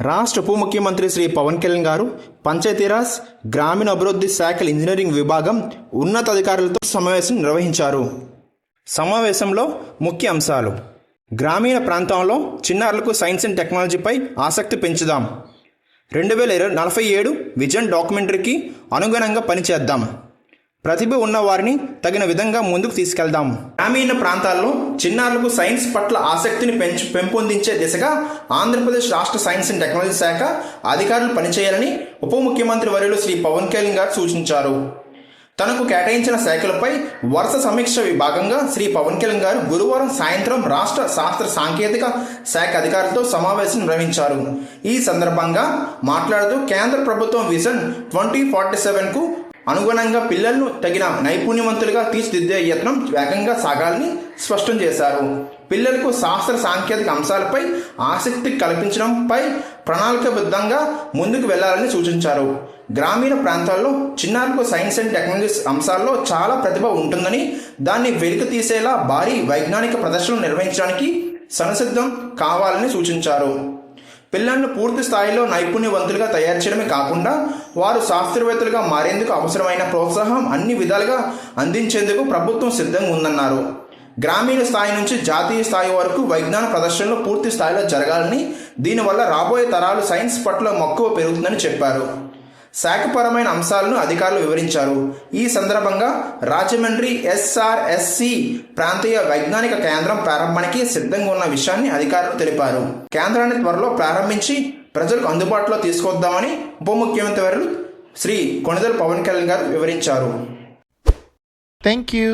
రాష్ట్ర ఉప ముఖ్యమంత్రి శ్రీ పవన్ కళ్యాణ్ గారు పంచాయతీరాజ్ గ్రామీణ అభివృద్ధి శాఖల ఇంజనీరింగ్ విభాగం ఉన్నతాధికారులతో సమావేశం నిర్వహించారు. సమావేశంలో ముఖ్య అంశాలు. గ్రామీణ ప్రాంతంలో చిన్నారులకు సైన్స్ అండ్ టెక్నాలజీపై ఆసక్తి పెంచుదాం. రెండు వేల ఇరవై నలభై ఏడు విజన్ డాక్యుమెంటరీకి అనుగుణంగా పనిచేద్దాం. ప్రతిభ ఉన్న వారిని తగిన విధంగా ముందుకు తీసుకెళ్దాం. గ్రామీణ ప్రాంతాల్లో చిన్నారులకు సైన్స్ పట్ల ఆసక్తిని పెంచు పెంపొందించే దిశగా ఆంధ్రప్రదేశ్ రాష్ట్ర సైన్స్ అండ్ టెక్నాలజీ శాఖ అధికారులు పనిచేయాలని ఉప ముఖ్యమంత్రి వర్యులు శ్రీ పవన్ కళ్యాణ్ గారు సూచించారు. తనకు కేటాయించిన శాఖలపై వరుస సమీక్ష విభాగంగా శ్రీ పవన్ కళ్యాణ్ గారు గురువారం సాయంత్రం రాష్ట్ర శాస్త్ర సాంకేతిక శాఖ అధికారులతో సమావేశం నిర్వహించారు. ఈ సందర్భంగా మాట్లాడుతూ కేంద్ర ప్రభుత్వం విజన్ ట్వంటీ ఫార్టీ సెవెన్కు అనుగుణంగా పిల్లలను తగిన నైపుణ్యవంతులుగా తీర్చిదిద్దే యత్నం వేగంగా సాగాలని స్పష్టం చేశారు. పిల్లలకు శాస్త్ర సాంకేతిక అంశాలపై ఆసక్తి కల్పించడంపై ప్రణాళికబద్ధంగా ముందుకు వెళ్ళాలని సూచించారు. గ్రామీణ ప్రాంతాల్లో చిన్నారులకు సైన్స్ అండ్ టెక్నాలజీస్ అంశాల్లో చాలా ప్రతిభ ఉంటుందని దాన్ని వెలికి తీసేలా భారీ వైజ్ఞానిక ప్రదర్శనలు నిర్వహించడానికి సంసిద్ధం కావాలని సూచించారు. పిల్లలను పూర్తి స్థాయిలో నైపుణ్యవంతులుగా తయారు చేయడమే కాకుండా వారు శాస్త్రవేత్తలుగా మారేందుకు అవసరమైన ప్రోత్సాహం అన్ని విధాలుగా అందించేందుకు ప్రభుత్వం సిద్ధంగా ఉందన్నారు. గ్రామీణ స్థాయి నుంచి జాతీయ స్థాయి వరకు వైజ్ఞాన ప్రదర్శనలు పూర్తి స్థాయిలో జరగాలని దీనివల్ల రాబోయే తరాలు సైన్స్ పట్ల మక్కువ పెరుగుతుందని చెప్పారు. శాఖపరమైన అంశాలను అధికారులు వివరించారు. ఈ సందర్భంగా రాజమండ్రి ఎస్ఆర్ఎస్సి ప్రాంతీయ వైజ్ఞానిక కేంద్రం ప్రారంభానికి సిద్ధంగా ఉన్న విషయాన్ని అధికారులు తెలిపారు. కేంద్రాన్ని త్వరలో ప్రారంభించి ప్రజలకు అందుబాటులో తీసుకొద్దామని ఉప ముఖ్యమంత్రి వారు శ్రీ కొణిదెల పవన్ కళ్యాణ్ గారు వివరించారు. Thank you